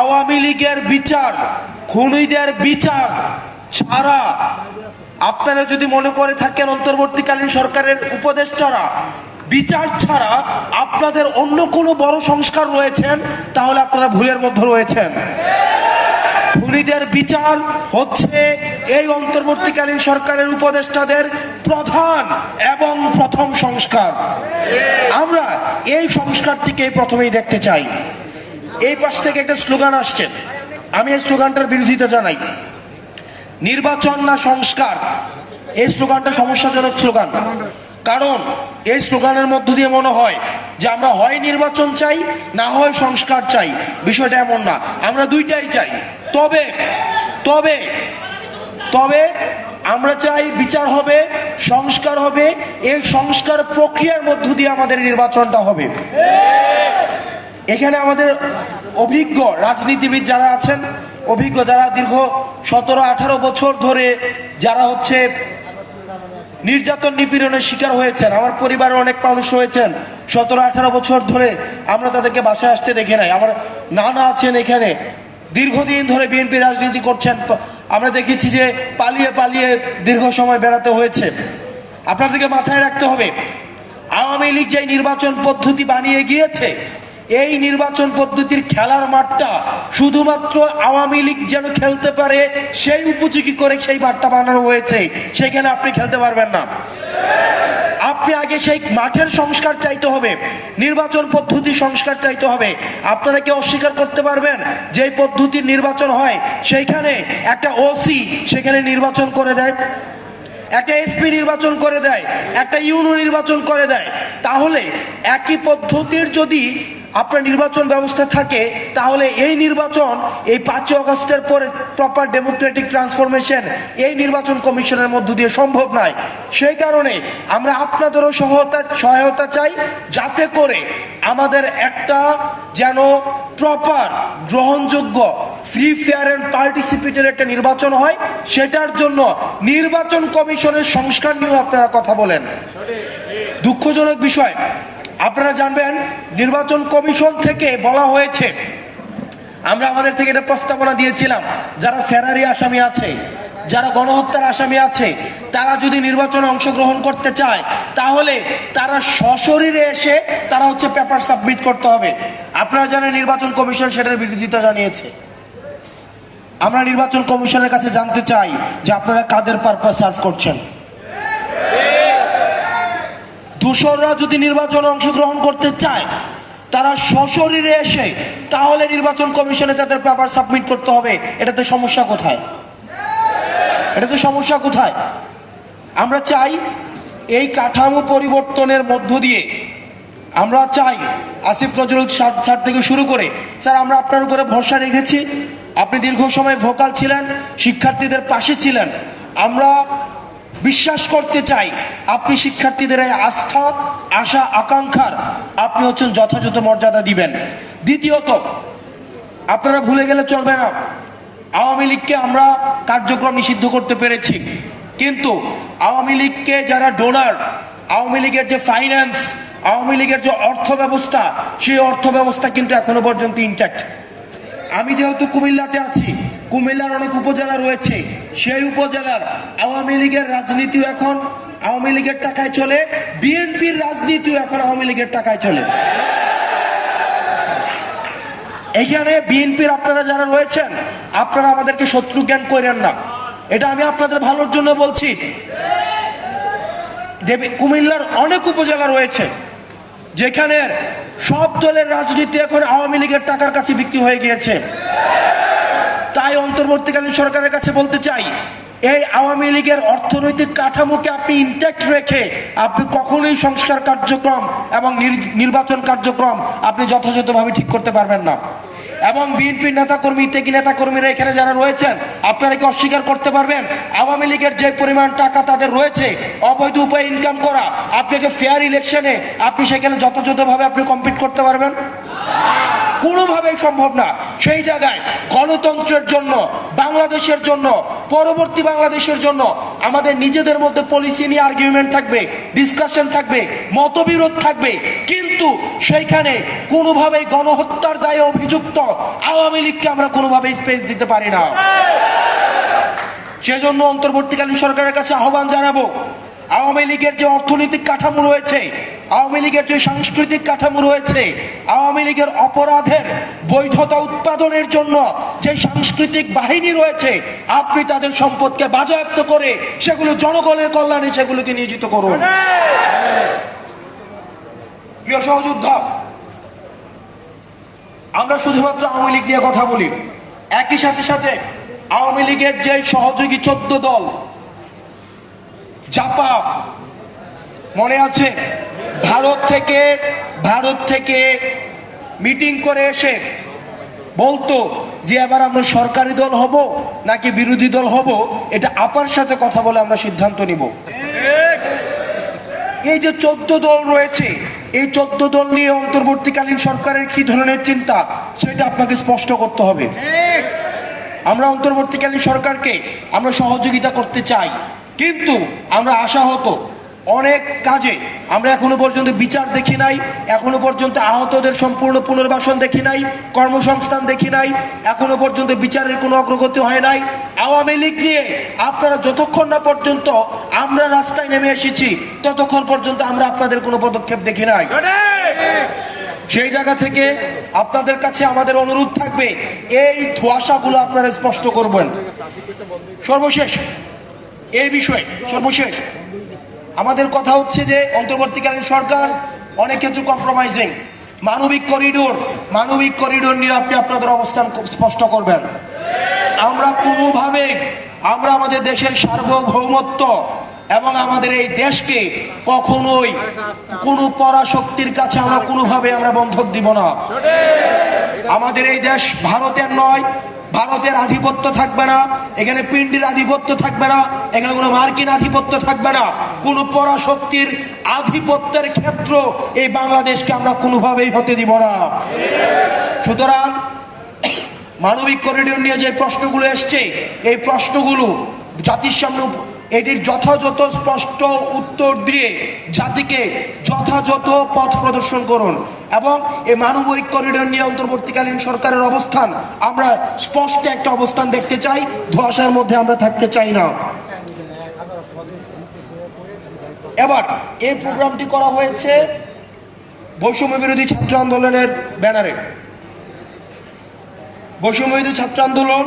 আওয়ামী লীগের বিচার, খুনিদের বিচার ছাড়া আপনারা যদি মনে করে থাকেন, অন্তর্বর্তীকালীন সরকারের উপদেষ্টারা, বিচার ছাড়া আপনাদের অন্য কোনো বড় সংস্কার রয়েছেন, তাহলে আপনারা ভুলের মধ্যে রয়েছেন। খুনিদের বিচার হচ্ছে এই অন্তর্বর্তীকালীন সরকারের উপদেষ্টাদের প্রধান এবং প্রথম সংস্কার। আমরা এই সংস্কারটিকে প্রথমেই দেখতে চাই। এই পাশ থেকে একটা স্লোগান আসছে। আমি এই স্লোগানটার বিরোধিতা জানাই। নির্বাচন না সংস্কার? এই স্লোগানটা সমস্যাজনক স্লোগান। কারণ এই স্লোগানের মধ্য দিয়ে মনে হয় যে আমরা হয় নির্বাচন চাই, না হয় সংস্কার চাই। বিষয়টা এমন না। আমরা দুইটাই চাই। তবে তবে তবে আমরা চাই বিচার হবে, সংস্কার হবে। এই সংস্কার প্রক্রিয়ার মধ্য দিয়ে আমাদের নির্বাচনটা হবে। এখানে আমাদের অভিজ্ঞ রাজনীতিবিদ যারা আছেন, অভিজ্ঞ যারা দীর্ঘ সতেরো, আঠারো বছর ধরে যারা হচ্ছে নির্যাতন নিপীড়নের শিকার হয়েছেন, আমার পরিবারের অনেক মানুষ হয়েছেন সতেরো, আঠারো বছর ধরে আমরা তাদেরকে বাসায় আসতে দেখে নাই। আমার নানা আছেন এখানে, দীর্ঘদিন ধরে বিএনপি রাজনীতি করছেন আমরা দেখেছি যে পালিয়ে পালিয়ে দীর্ঘ সময় বেড়াতে হয়েছে। আপনাদেরকে মাথায় রাখতে হবে, আওয়ামী লীগ যে নির্বাচন পদ্ধতি বানিয়ে গিয়েছে এই নির্বাচন পদ্ধতির খেলার মাঠটা শুধুমাত্র আওয়ামী লীগ যেন খেলতে পারে, সেই উপযোগী করে সেই মাঠটা বানানো হয়েছে। সেখানে আপনি খেলতে পারবেন না। আপনি আগে সেই মাঠের সংস্কার চাইতে হবে, নির্বাচন পদ্ধতি সংস্কার চাইতে হবে। আপনারা কি অস্বীকার করতে পারবেন? যে পদ্ধতির নির্বাচন হয়, সেইখানে একটা ওসি সেখানে নির্বাচন করে দেয়, একটা এসপি নির্বাচন করে দেয়, একটা ইউনো নির্বাচন করে দেয়। তাহলে একই পদ্ধতির যদি আপনার নির্বাচন ব্যবস্থা থাকে তাহলে এই নির্বাচন এই পাঁচই অগস্টের পরে প্রপার ডেমোক্রেটিক ট্রান্সফরমেশন এই নির্বাচন কমিশনের মধ্য দিয়ে সম্ভব নয়। সেই কারণে আমরা আপনাদেরও সহায়তা সহায়তা চাই যাতে করে আমাদের একটা যেন প্রপার গ্রহণযোগ্য ফ্রি ফেয়ার অ্যান্ড পার্টিসিপেটের একটা নির্বাচন হয় সেটার জন্য নির্বাচন কমিশনের সংস্কার নিয়েও আপনারা কথা বলেন। দুঃখজনক বিষয় আপনারা জানবেন, নির্বাচন কমিশন থেকে বলা হয়েছে, আমরা আমাদের থেকে এটা প্রস্তাবনা দিয়েছিলাম, যারা ফেরারি আসামি আছে, যারা গণহত্যার আসামি আছে, তারা যদি নির্বাচনে অংশগ্রহণ করতে চায়, তাহলে তারা সশরীরে এসে তারা হচ্ছে পেপার সাবমিট করতে হবে। আপনারা জানেন, নির্বাচন কমিশন সেটার বিরোধিতা জানিয়েছে। আমরা নির্বাচন কমিশনের কাছে জানতে চাই যে আপনারা কাদের পারপাস সার্ভ করছেন। দূষররা যদি নির্বাচনে অংশগ্রহণ করতে চায়, তারা সশরীরে এসে, তাহলে নির্বাচন কমিশনে তাদের পেপার সাবমিট করতে হবে। এটাতে সমস্যা কোথায়? এটাতে সমস্যা কোথায়? আমরা চাই এই কাঠামো পরিবর্তনের মধ্য দিয়ে, আমরা চাই আসিফ নজরুল স্যার থেকে শুরু করে, স্যার, আমরা আপনার উপরে ভরসা রেখেছি। আপনি দীর্ঘ সময় ভোকাল ছিলেন, শিক্ষার্থীদের পাশে ছিলেন। আমরা বিশ্বাস করতে চাই। আপনি শিক্ষার্থীদের এই আস্থা, আশা, আকাঙ্ক্ষার আপনি হচ্ছেন যথাযথ মর্যাদা দিবেন। দ্বিতীয়ত, আপনারা ভুলে গেলে চলবে না। আওয়ামী লীগকে আমরা কার্যক্রম নিষিদ্ধ করতে পেরেছি। কিন্তু আওয়ামী লীগকে যারা ডোনার আওয়ামী লীগের যে ফাইন্যান্স আওয়ামী লীগের যে অর্থ ব্যবস্থা সেই অর্থ ব্যবস্থা কিন্তু এখনও পর্যন্ত ইনট্যাক্ট আমি যেহেতু কুমিল্লাতে আছি, কুমিল্লার অনেক উপজেলা রয়েছে। সেই উপজেলার আওয়ামী লীগের রাজনীতিও এখন আওয়ামী লীগের টাকায় চলে, বিএনপির রাজনীতিও এখন আওয়ামী লীগের টাকায় চলে। এখানে বিএনপির আপনারা যারা রয়েছেন, আপনারা আমাদেরকে শত্রু জ্ঞান করেন না। এটা আমি আপনাদের ভালোর জন্য বলছি। যে কুমিল্লার অনেক উপজেলা রয়েছে যেখানে সব দলের রাজনীতি এখন আওয়ামী লীগের টাকার কাছে বিক্রি হয়ে গিয়েছে। তাই অন্তর্বর্তীকালীন সরকারের কাছে বলতে চাই, এই আওয়ামী লীগের অর্থনৈতিক কাঠামোকে আপনি ইনট্যাক্ট রেখে আপনি কখনোই সংস্কার কার্যক্রম এবং নির- নির্বাচন কার্যক্রম আপনি যথাযথভাবে ঠিক করতে পারবেন না। এবং বিএনপির নেতাকর্মী থেকে নেতাকর্মীরা এখানে যারা রয়েছেন, আপনারা কি অস্বীকার করতে পারবেন? আওয়ামী লীগের যে পরিমাণ টাকা তাদের রয়েছে, অবৈধ উপায়ে ইনকাম করা, আপনি যে ফেয়ার ইলেকশনে আপনি সেখানে যথাযথভাবে আপনি কম্পিট করতে পারবেন? কোনোভাবেই সম্ভব না। সেই জায়গায় গণতন্ত্রের জন্য, বাংলাদেশের জন্য, পরবর্তী বাংলাদেশের জন্য আমাদের নিজেদের মধ্যে পলিসি নিয়ে আর্গুমেন্ট থাকবে ডিসকাশন থাকবে, মতবিরোধ থাকবে। কিন্তু কিন্তু সেইখানে কোনোভাবেই গণহত্যার দায়ে অভিযুক্ত আওয়ামী লীগকে আমরা কোনোভাবেই স্পেস দিতে পারি না। সেজন্য অন্তর্বর্তীকালীন সরকারের কাছে আহ্বান জানাব, আওয়ামী লীগের যে অর্থনৈতিক কাঠামো রয়েছে, আওয়ামী লীগের যে সাংস্কৃতিক কাঠামো রয়েছে, আওয়ামী লীগের অপরাধের বৈধতা উৎপাদনের জন্য যে সাংস্কৃতিক বাহিনী রয়েছে, আপনি তাদের সম্পদকে বাজেয়াপ্ত করে সেগুলো জনগণের কল্যাণে সেগুলোকে নিয়োজিত করুন। প্রিয় সহযোদ্ধা, আমরা শুধুমাত্র আওয়ামী লীগ নিয়ে কথা বলি। একই সাথে সাথে আওয়ামী লীগের যে সহযোগী চোদ্দ দল, জাপা, মনে আছে? ভারত থেকে ভারত থেকে মিটিং করে এসে বলতো যে এবার আমরা সরকারি দল হব নাকি বিরোধী দল হব, এটা আপার সাথে কথা বলে আমরা সিদ্ধান্ত নিব। এই যে চোদ্দ দল রয়েছে এই চোদ্দ দল নিয়ে অন্তর্বর্তীকালীন সরকারের কি ধরনের চিন্তা, সেটা আপনাকে স্পষ্ট করতে হবে। আমরা অন্তর্বর্তীকালীন সরকারকে আমরা সহযোগিতা করতে চাই, কিন্তু আমরা আশা হতো অনেক কাজে আমরা এখনও পর্যন্ত বিচার দেখি নাই, এখনও পর্যন্ত আহতদের সম্পূর্ণ পুনর্বাসন দেখি নাই, কর্মসংস্থান দেখি নাই, এখনও পর্যন্ত বিচারের কোনো অগ্রগতি হয় নাই। আওয়ামী লীগ নিয়ে আপনারা যতক্ষণ না পর্যন্ত আমরা রাস্তায় নেমে এসেছি, ততক্ষণ পর্যন্ত আমরা আপনাদের কোনো পদক্ষেপ দেখি নাই। সেই জায়গা থেকে আপনাদের কাছে আমাদের অনুরোধ থাকবে, এই ধোয়াশাগুলো আপনারা স্পষ্ট করবেন। সর্বশেষ, এই বিষয়ে, সর্বশেষ আমাদের কথা হচ্ছে যে অন্তর্বর্তীকালীন সরকার অনেক ক্ষেত্রে কম্প্রোমাইজিং মানবিক করিডোর মানবিক করিডোর নিয়ে আপনি আপনাদের অবস্থান খুব স্পষ্ট করবেন। আমরা কোনোভাবে, আমরা আমাদের দেশের সার্বভৌমত্ব এবং আমাদের এই দেশকে কখনোই কোনো পরাশক্তির কাছে আমরা কোনোভাবে আমরা বন্ধক দিব না। আমাদের এই দেশ ভারতের নয় ভারতের আধিপত্য থাকবে না, এখানে পিন্ডির আধিপত্য থাকবে না, এখানে কোনো মার্কিন আধিপত্য থাকবে না। কোনো পরাশক্তির আধিপত্যের ক্ষেত্র এই বাংলাদেশকে আমরা কোনোভাবেই হতে দিব না। সুতরাং মানবিক করিডোর নিয়ে যে প্রশ্নগুলো এসছে, এই প্রশ্নগুলো জাতির সামনে এটির যথাযথ স্পষ্ট উত্তর দিয়ে জাতিকে যথাযথ পথ প্রদর্শন করুন এবং এই মানবিক করিডোর নিয়ে অন্তর্বর্তীকালীন সরকারের অবস্থান আমরা স্পষ্ট একটা অবস্থান দেখতে চাই, ধোয়াশার মধ্যে আমরা থাকতে চাই না। এবার এই প্রোগ্রামটি করা হয়েছে বৈষম্য বিরোধী ছাত্র আন্দোলনের ব্যানারে। বৈষম্য বিরোধী ছাত্র আন্দোলন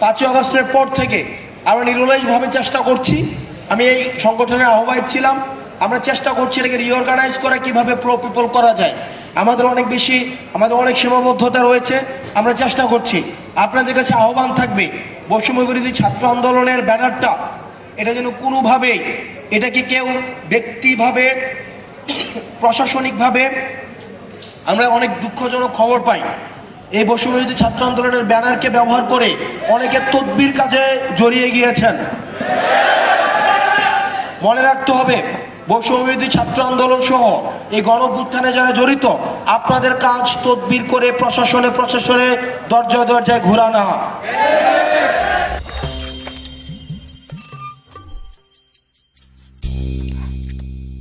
পাঁচই আগস্টের পর থেকে আমরা নিরলসভাবে চেষ্টা করছি। আমি এই সংগঠনের আহ্বায়ক ছিলাম। আমরা চেষ্টা করছি এটাকে রিঅর্গানাইজ করা, কীভাবে প্রো পিপল করা যায়। আমাদের অনেক বেশি, আমাদের অনেক সীমাবদ্ধতা রয়েছে। আমরা চেষ্টা করছি। আপনাদের কাছে আহ্বান থাকবে, বৈষম্য বিরোধী ছাত্র আন্দোলনের ব্যানারটা, এটা যেন কোনোভাবেই, এটাকে কেউ ব্যক্তিভাবে, প্রশাসনিকভাবে, আমরা অনেক দুঃখজনক খবর পাই। এই বৈষম্যবিরোধী ছাত্র আন্দোলনের ব্যানারকে ব্যবহার করে অনেকে তদবির কাজে জড়িয়ে গিয়েছেন। মনে রাখতে হবে বৈষম্যবিরোধী ছাত্র আন্দোলন সহ এই গণভ্যুত্থানে যারা জড়িত, আপনাদের কাজ তদবির করে প্রশাসনে প্রশাসনে দরজায় দরজায় ঘোরানো।